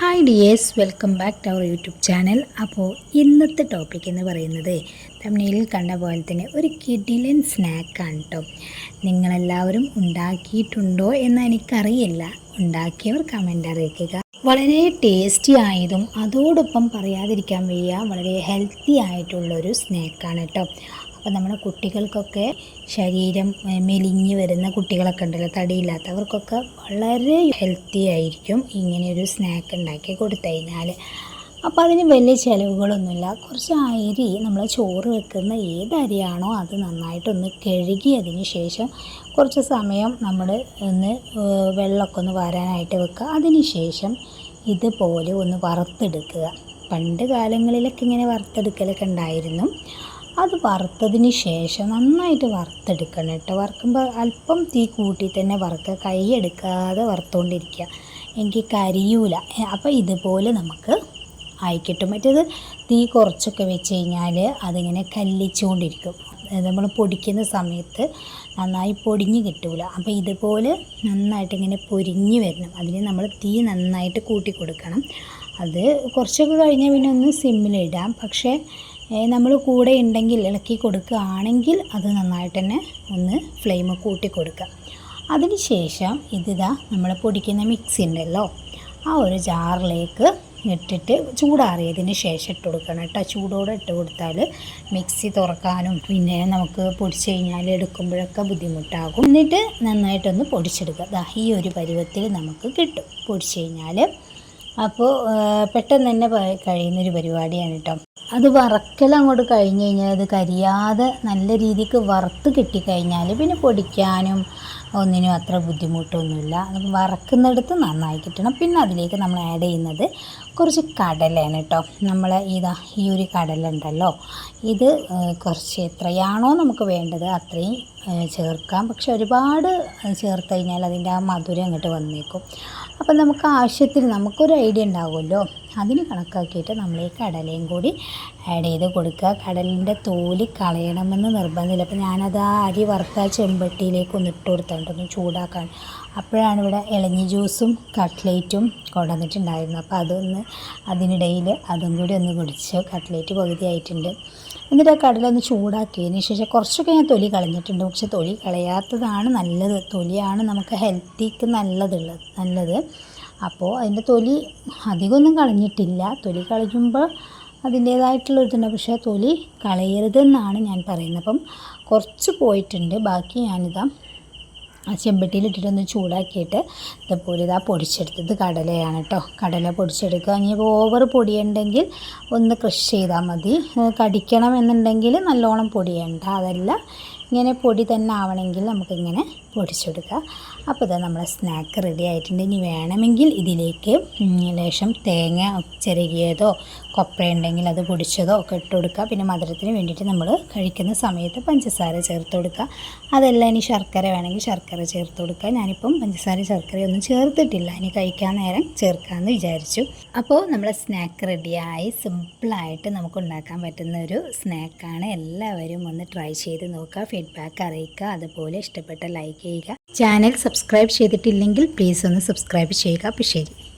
Hi dears welcome back to our YouTube channel അപ്പോൾ ഇന്നത്തെ topic എന്ന് പറയുന്നത് തമിഴിൽ കണ്ട പോലെ തന്നെ ഒരു കിഡിലൻ സ്നാക്കാണ് കേട്ടോ നിങ്ങളെല്ലാവരും ഉണ്ടാക്കിയിട്ടുണ്ടോ എന്ന് എനിക്കറിയില്ല. ഉണ്ടാക്കിയവർ കമന്റ് അറിയിക്കുക. വളരെ ടേസ്റ്റി ആയതും അതോടൊപ്പം പറയാതിരിക്കാൻ വയ്യ വളരെ ഹെൽത്തി ആയിട്ടുള്ളൊരു സ്നാക്കാണ് കേട്ടോ അപ്പോൾ നമ്മുടെ കുട്ടികൾക്കൊക്കെ ശരീരം മെലിഞ്ഞ് വരുന്ന കുട്ടികളൊക്കെ ഉണ്ടല്ലോ തടിയില്ലാത്തവർക്കൊക്കെ വളരെ ഹെൽത്തി ആയിരിക്കും ഇങ്ങനെയൊരു സ്നാക്ക് ഉണ്ടാക്കി കൊടുത്തു കഴിഞ്ഞാൽ അപ്പോൾ അതിന് വലിയ ചിലവുകളൊന്നുമില്ല. കുറച്ച് അരി നമ്മൾ ചോറ് വെക്കുന്ന ഏത് അരിയാണോ അത് നന്നായിട്ടൊന്ന് കഴുകിയതിന് ശേഷം കുറച്ച് സമയം നമ്മൾ ഒന്ന് വെള്ളമൊക്കെ ഒന്ന് വരാനായിട്ട് വെക്കുക. അതിന് ശേഷം ഇതുപോലെ ഒന്ന് വറുത്തെടുക്കുക. പണ്ട് കാലങ്ങളിലൊക്കെ ഇങ്ങനെ വറുത്തെടുക്കലൊക്കെ ഉണ്ടായിരുന്നു. അത് വറുത്തതിന് ശേഷം നന്നായിട്ട് വറുത്തെടുക്കണം കേട്ടോ. വറുക്കുമ്പോൾ അല്പം തീ കൂട്ടി തന്നെ വറുക്കുക. കൈ എടുക്കാതെ വറുത്തുകൊണ്ടിരിക്കുക എനിക്ക് കരിയൂല. അപ്പോൾ ഇതുപോലെ നമുക്ക് ആയിക്കിട്ടും മറ്റേത് തീ കുറച്ചൊക്കെ വെച്ച് കഴിഞ്ഞാൽ അതിങ്ങനെ കല്ലിച്ചുകൊണ്ടിരിക്കും നമ്മൾ പൊടിക്കുന്ന സമയത്ത് നന്നായി പൊടിഞ്ഞ് കിട്ടൂല. അപ്പോൾ ഇതുപോലെ നന്നായിട്ട് ഇങ്ങനെ പൊരിഞ്ഞ് വരണം. അതിന് നമ്മൾ തീ നന്നായിട്ട് കൂട്ടി കൊടുക്കണം. അത് കുറച്ചൊക്കെ കഴിഞ്ഞാൽ പിന്നെ ഒന്ന് സിമ്മിലിടാം പക്ഷേ നമ്മൾ കൂടെ ഉണ്ടെങ്കിൽ ഇളക്കി കൊടുക്കുകയാണെങ്കിൽ അത് നന്നായിട്ട് തന്നെ ഒന്ന് ഫ്ലെയിം കൂട്ടി കൊടുക്കുക. അതിന് ശേഷം ഇതിതാ നമ്മൾ പൊടിക്കുന്ന മിക്സി ഉണ്ടല്ലോ ആ ഒരു ജാറിലേക്ക് ഇട്ടിട്ട് ചൂടാറിയതിന് ശേഷം ഇട്ട് കൊടുക്കണം കേട്ടോ. ചൂടോടെ ഇട്ട് കൊടുത്താൽ മിക്സി തുറക്കാനും പിന്നെ നമുക്ക് പൊടിച്ച് കഴിഞ്ഞാൽ എടുക്കുമ്പോഴൊക്കെ ബുദ്ധിമുട്ടാകും. എന്നിട്ട് നന്നായിട്ടൊന്ന് പൊടിച്ചെടുക്കുക. ദാ ഈ ഒരു പരുവത്തിൽ നമുക്ക് കിട്ടും പൊടിച്ച് കഴിഞ്ഞാൽ. അപ്പോൾ പെട്ടെന്ന് തന്നെ കഴിയുന്നൊരു പരിപാടിയാണ് കേട്ടോ. അത് വറക്കൽ അങ്ങോട്ട് കഴിഞ്ഞ് കഴിഞ്ഞാൽ അത് കരിയാതെ നല്ല രീതിക്ക് വറുത്ത് കിട്ടിക്കഴിഞ്ഞാൽ പിന്നെ പൊടിക്കാനും ഒന്നിനും അത്ര ബുദ്ധിമുട്ടൊന്നുമില്ല. വറക്കുന്നിടത്ത് നന്നായി കിട്ടണം. പിന്നെ അതിലേക്ക് നമ്മൾ ആഡ് ചെയ്യുന്നത് കുറച്ച് കടലയാണ് കേട്ടോ. നമ്മൾ ഇതാ ഈ ഒരു കടല ഉണ്ടല്ലോ. ഇത് കുറച്ച് എത്രയാണോ നമുക്ക് വേണ്ടത് അത്രയും ചേർക്കാം. പക്ഷെ ഒരുപാട് ചേർത്ത് കഴിഞ്ഞാൽ അതിന്റെ ആ മധുരം അങ്ങോട്ട് വന്നേക്കും. അപ്പം നമുക്ക് ആവശ്യത്തിന് നമുക്കൊരു ഐഡിയ ഉണ്ടാകുമല്ലോ അതിന് കണക്കാക്കിയിട്ട് നമ്മൾ ഈ കടലയും കൂടി ആഡ് ചെയ്ത് കൊടുക്കുക. കടലിന്റെ തോൽ കളയണമെന്ന് നിർബന്ധമില്ല. അപ്പോൾ ഞാനത് ആ അരി വറുത്ത ചെമ്പട്ടിയിലേക്ക് ഒന്ന് ഇട്ട് കൊടുത്തിട്ടൊന്ന് ചൂടാക്കാൻ. അപ്പോഴാണ് ഇവിടെ ഇളഞ്ഞി ജ്യൂസും കട്ട്ലേറ്റും കൊണ്ടുവന്നിട്ടുണ്ടായിരുന്നു അപ്പോൾ അതൊന്ന് അതിനിടയിൽ അതും കൂടി ഒന്ന് കുടിച്ചു കട്ട്ലേറ്റ് പകുതിയായിട്ടുണ്ട് എന്നിട്ട് ആ കടല ഒന്ന് ചൂടാക്കിയതിന് ശേഷം കുറച്ചൊക്കെ ഞാൻ തൊലി കളഞ്ഞിട്ടുണ്ട്. പക്ഷെ തൊലി കളയാത്തതാണ് നല്ലത്. തൊലിയാണ് നമുക്ക് ഹെൽത്തിക്ക് നല്ലതുള്ളത് നല്ലത്. അപ്പോൾ അതിന്റെ തൊലി അധികമൊന്നും കളഞ്ഞിട്ടില്ല. തൊലി കളയുമ്പോൾ അതിന്റേതായിട്ടുള്ള ഇതുണ്ട് പക്ഷേ തൊലി കളയരുതെന്നാണ് ഞാൻ പറയുന്നത്. അപ്പം കുറച്ച് പോയിട്ടുണ്ട്. ബാക്കി ഞാനിതാ ആ ചെമ്പട്ടിയിലിട്ടിട്ടൊന്ന് ചൂടാക്കിയിട്ട് ഇതേപോലെ ഇതാ പൊടിച്ചെടുത്തത്. കടലയാണ് കേട്ടോ. കടല പൊടിച്ചെടുക്കുക. ഇനി ഓവർ പൊടിയുണ്ടെങ്കിൽ ഒന്ന് ക്രഷ് ചെയ്താൽ മതി. കടിക്കണം എന്നുണ്ടെങ്കിൽ നല്ലോണം പൊടിയണ്ട. അതല്ല ഇങ്ങനെ പൊടി തന്നെ ആവണമെങ്കിൽ നമുക്കിങ്ങനെ പൊടിച്ചെടുക്കുക. അപ്പോൾ ഇതാ നമ്മളെ സ്നാക്ക് റെഡി ആയിട്ടുണ്ട്. ഇനി വേണമെങ്കിൽ ഇതിലേക്ക് ലേശം തേങ്ങ ചിരകിയതോ കൊപ്ര ഉണ്ടെങ്കിൽ അത് പൊടിച്ചതോ ഒക്കെ ഇട്ട് കൊടുക്കുക. പിന്നെ മധുരത്തിന് വേണ്ടിയിട്ട് നമ്മൾ കഴിക്കുന്ന സമയത്ത് പഞ്ചസാര ചേർത്ത് കൊടുക്കുക. അതല്ല ഇനി ശർക്കര വേണമെങ്കിൽ ശർക്കര ചേർത്ത് കൊടുക്കുക. ഞാനിപ്പം പഞ്ചസാര ശർക്കരയൊന്നും ചേർത്തിട്ടില്ല. ഇനി കഴിക്കാൻ നേരം ചേർക്കാമെന്ന് വിചാരിച്ചു. അപ്പോൾ നമ്മളെ സ്നാക്ക് റെഡിയായി സിമ്പിളായിട്ട് നമുക്ക് ഉണ്ടാക്കാൻ പറ്റുന്ന ഒരു സ്നാക്കാണ് എല്ലാവരും ഒന്ന് ട്രൈ ചെയ്ത് നോക്കുക. ഫീഡ്ബാക്ക് അറിയിക്കുക. അതുപോലെ ഇഷ്ടപ്പെട്ട ലൈക്ക് ചെയ്യുക. ചാനൽ സബ്സ്ക്രൈബ് ചെയ്തിട്ടില്ലെങ്കിൽ പ്ലീസ് ഒന്ന് സബ്സ്ക്രൈബ് ചെയ്യുക. അപ്പോൾ ശരി.